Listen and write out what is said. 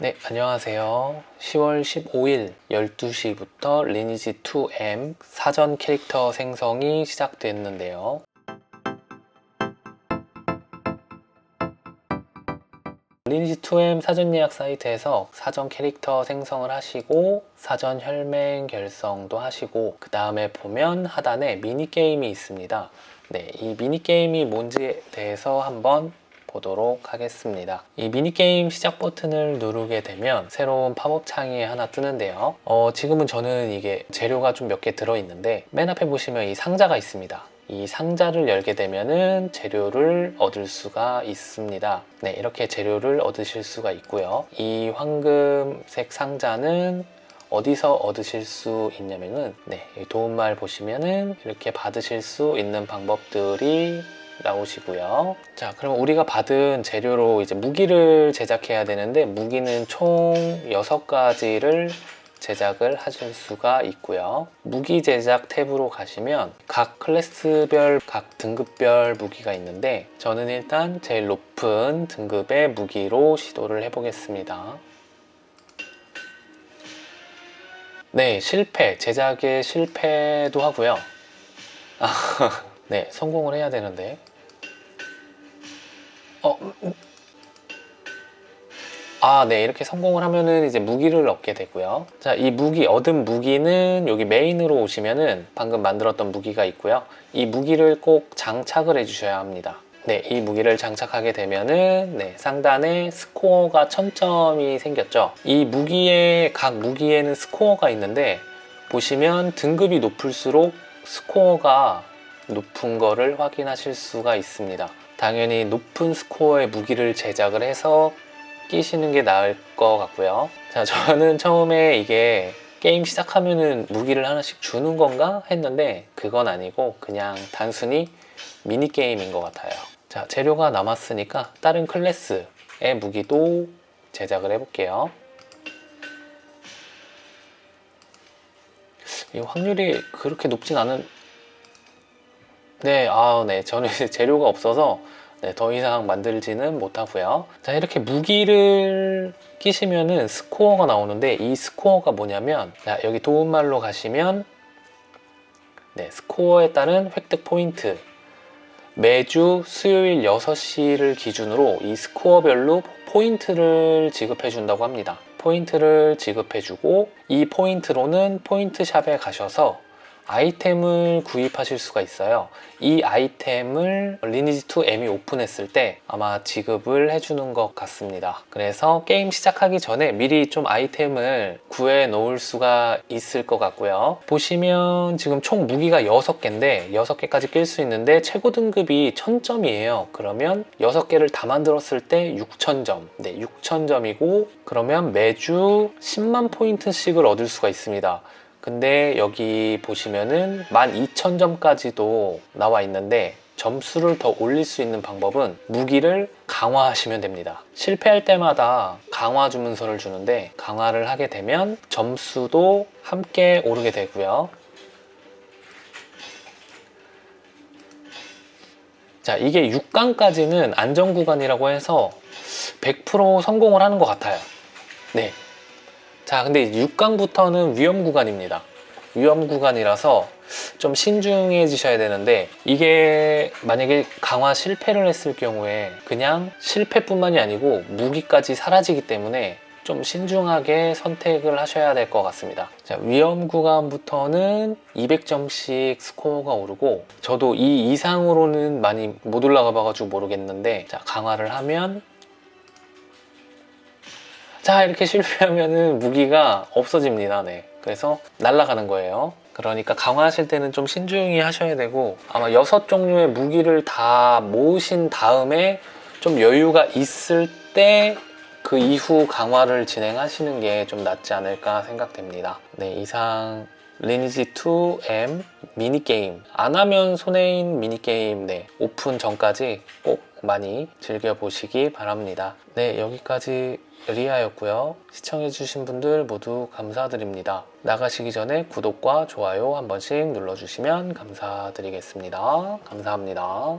네, 안녕하세요. 10월 15일 12시부터 리니지 2M 사전 캐릭터 생성이 시작됐는데요. 리니지 2M 사전 예약 사이트에서 사전 캐릭터 생성을 하시고 사전 혈맹 결성도 하시고 그 다음에 보면 하단에 미니게임이 있습니다. 네, 이 미니게임이 뭔지에 대해서 한번 보도록 하겠습니다. 이 미니게임 시작 버튼을 누르게 되면 새로운 팝업 창이 하나 뜨는데요. 어, 지금은 저는 이게 재료가 좀 몇 개 들어있는데 맨 앞에 보시면 이 상자가 있습니다. 이 상자를 열게 되면은 재료를 얻을 수가 있습니다. 네, 이렇게 재료를 얻으실 수가 있고요. 이 황금색 상자는 어디서 얻으실 수 있냐면은 네, 이 도움말 보시면은 이렇게 받으실 수 있는 방법들이 나오시고요. 자, 그럼 우리가 받은 재료로 이제 무기를 제작해야 되는데 무기는 총 6가지를 제작을 하실 수가 있고요. 무기 제작 탭으로 가시면 각 클래스별, 각 등급별 무기가 있는데 저는 일단 제일 높은 등급의 무기로 시도를 해보겠습니다. 네, 실패, 제작에 실패도 하고요. 아, 네, 성공을 해야 되는데. 어, 음. 아, 네, 이렇게 성공을 하면은 이제 무기를 얻게 되고요. 자, 이 무기, 얻은 무기는 여기 메인으로 오시면은 방금 만들었던 무기가 있고요. 이 무기를 꼭 장착을 해주셔야 합니다. 네, 이 무기를 장착하게 되면은 네, 상단에 스코어가 1000점이 생겼죠. 이 무기의 각 무기에는 스코어가 있는데 보시면 등급이 높을수록 스코어가 높은 거를 확인하실 수가 있습니다. 당연히 높은 스코어의 무기를 제작을 해서 끼시는 게 나을 것 같고요. 자, 저는 처음에 이게 게임 시작하면은 무기를 하나씩 주는 건가 했는데 그건 아니고 그냥 단순히 미니게임인 것 같아요. 자, 재료가 남았으니까 다른 클래스의 무기도 제작을 해볼게요. 이 확률이 그렇게 높진 않은 네, 아, 네. 저는 재료가 없어서 네, 더 이상 만들지는 못하고요. 자, 이렇게 무기를 끼시면은 스코어가 나오는데 이 스코어가 뭐냐면 자, 여기 도움말로 가시면 네, 스코어에 따른 획득 포인트 매주 수요일 6시를 기준으로 이 스코어별로 포인트를 지급해 준다고 합니다. 포인트를 지급해 주고 이 포인트로는 포인트샵에 가셔서 아이템을 구입하실 수가 있어요. 이 아이템을 리니지 2 M이 오픈했을 때 아마 지급을 해주는 것 같습니다. 그래서 게임 시작하기 전에 미리 좀 아이템을 구해 놓을 수가 있을 것 같고요. 보시면 지금 총 무기가 6개인데 6개까지 낄 수 있는데 최고 등급이 1000점이에요. 그러면 6개를 다 만들었을 때 6000점. 네, 6000점이고 그러면 매주 10만 포인트씩을 얻을 수가 있습니다. 근데 여기 보시면은 12,000점까지도 나와 있는데 점수를 더 올릴 수 있는 방법은 무기를 강화하시면 됩니다. 실패할 때마다 강화 주문서를 주는데 강화를 하게 되면 점수도 함께 오르게 되고요. 자, 이게 6강까지는 안전 구간이라고 해서 100% 성공을 하는 것 같아요. 네, 자, 근데 6강부터는 위험 구간입니다. 위험 구간이라서 좀 신중해지셔야 되는데 이게 만약에 강화 실패를 했을 경우에 그냥 실패뿐만이 아니고 무기까지 사라지기 때문에 좀 신중하게 선택을 하셔야 될 것 같습니다. 자, 위험 구간부터는 200점씩 스코어가 오르고 저도 이 이상으로는 많이 못 올라가 봐가지고 모르겠는데 자, 강화를 하면 자 이렇게 실패하면은 무기가 없어집니다. 네. 그래서 날아가는 거예요. 그러니까 강화하실 때는 좀 신중히 하셔야 되고 아마 여섯 종류의 무기를 다 모으신 다음에 좀 여유가 있을 때 그 이후 강화를 진행하시는 게 좀 낫지 않을까 생각됩니다. 네 이상 리니지 2M 미니게임 안 하면 손해인 미니게임 네 오픈 전까지 꼭 많이 즐겨보시기 바랍니다 네 여기까지 리아였고요. 시청해주신 분들 모두 감사드립니다. 나가시기 전에 구독과 좋아요 한 번씩 눌러주시면 감사드리겠습니다. 감사합니다.